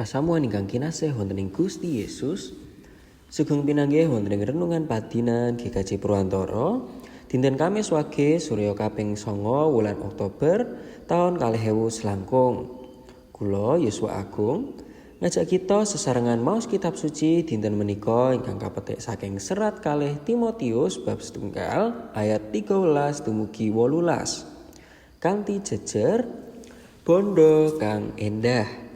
Pasamuan ingkang kinasih wonten ing Gusti Yesus. Sugeng pinanggih wonten ing renungan padinan GKJ Purwantara dinten Kamis wage Surya kaping 9 wulan Oktober taun 2000 selangkung. Kula Yuswa Agung ngajak kita sesarengan maos kitab suci dinten menika ingkang kapetik saking serat kalih Timotius bab setunggal ayat 13 dumugi 18. Kanthi jejer bondo kang endah.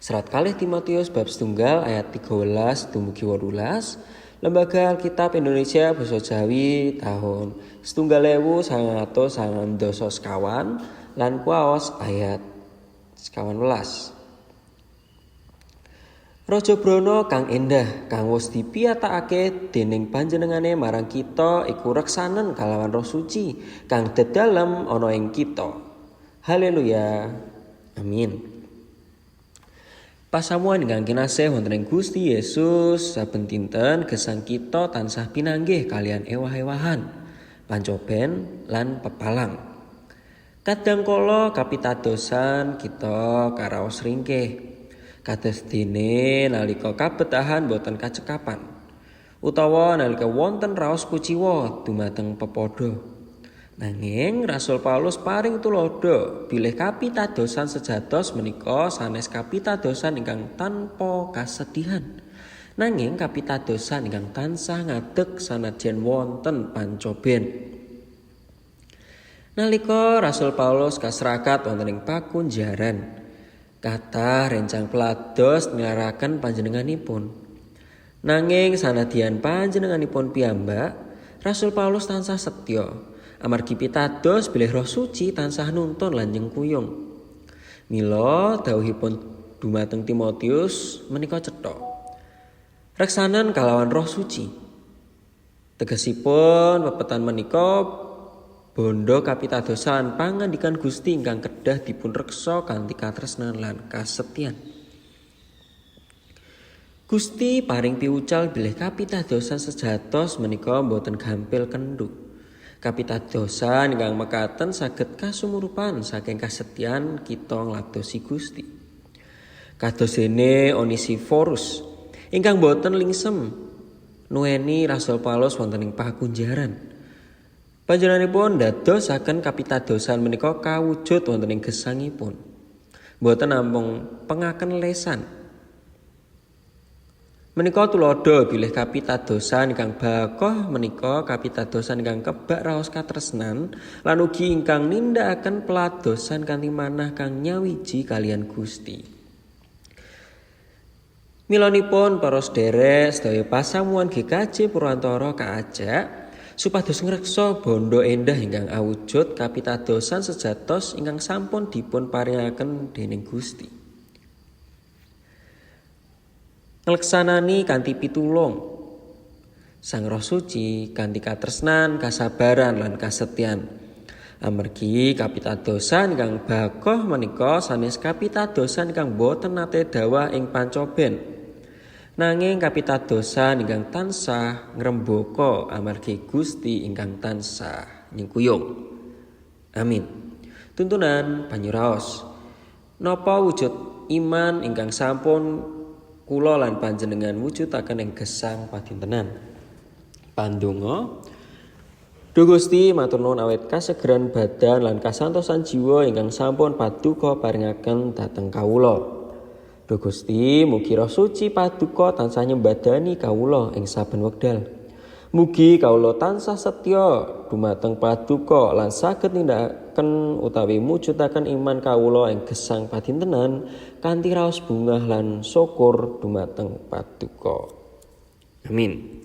Serat kalih Timotius bab setunggal ayat 13 dumugi 18 Lembaga Alkitab Indonesia Basa Jawi tahun setunggal ewu sangang atus sangang doso sekawan lan kuaos ayat sekawan welas. Raja Brono kang endah kang wis dipiyatakake dening panjenengane marang kita iku reksanen kalawan roh suci kang dedalem ana ing kita. Haleluya. Amin. Pasamuan ingkang kinasih wonten ing Gusti Yesus saben dinten gesang kita tansah pinanggih kalian ewah-ewahan, pancoben lan pepalang. Kadang kala kapitadosan kita karaos ringkih. Kados dene nalika kabetahan boten kacekapan. Utawa nalika wonten raos kuciwa dumateng pepodo. Nanging Rasul Paulus paring tulodo bilih kapitadosan sejatos menika sanes kapitadosan ingkang tanpa kasedihan. Nanging kapitadosan ingkang tansah ngadeg sanadyan wonten pancoben. Nalika Rasul Paulus kasrakat wonten ing pakunjaran, kathah rencang pelados nilaraken panjenenganipun. Nanging sanadyan panjenenganipun piyambak, Rasul Paulus tansah setya amargi pitados bilih roh suci tansah nuntun lan nyengkuyung. Mila dawuhipun dumateng Timotius menika cetha. Reksanan kalawan roh suci. Tegesipun pepetan menika bondo kapitadosan pangandikan Gusti ingkang kedah dipun reksa kanthi katresnan lan kasetyan. Gusti paring piucal bilih kapitadosan sejatos menika boten gampil kenduk. Kapitadosan ingkang mekaten saged kasumurupan saking kasetyan kita ngladosi Gusti. Kados dene Onisiforus ingkang boten lingsem nuweni Rasul Paulus wonten ing pakunjaran. Panjenenganipun dadosaken kapitadosan menika kawujud wonten ing gesangipun. Boten namung pengaken lesan Menika tulodo bilih kapitadosan ingkang bakoh menika kapitadosan ingkang kebak raos katresnan lan ugi ingkang nindakaken peladosan kanthi manah kang nyawiji kalian Gusti. Milonipun para sederek sedaya pasamuan GKJ Purwantara kaajak supados ngreksa bondo endah ingkang awujud kapitadosan sejatos ingkang sampun dipun paringaken dening Gusti. Ngleksanani kanthi pitulung Sang Roh Suci kanthi katresnan, kasabaran lan kasetyan. Amargi kapitadosan kang bakoh menika sanes kapitadosan kang boten nate dawah ing pancoben. Nanging kapitadosan ingkang tansah ngrembaka amargi Gusti ingkang tansah nyengkuyung. Amin. Tuntunan Banyuraos. Napa wujud iman ingkang sampun kula lan panjenengan wujudaken ing gesang padintenan. Pandonga Duh Gusti matur nuwun awet kasegeran badan lan kasantosan jiwa ingkang sampun paduka paringaken dhateng kawula. Duh Gusti mugi roh suci paduka tansah nyembadani kawula ing saben wekdal. Mugi kawula tansah setya dumateng paduka lan saged nindakaken utawi mujudaken iman kawula ing gesang padintenan kanthi raos bungah lan syukur dumateng paduka. Amin.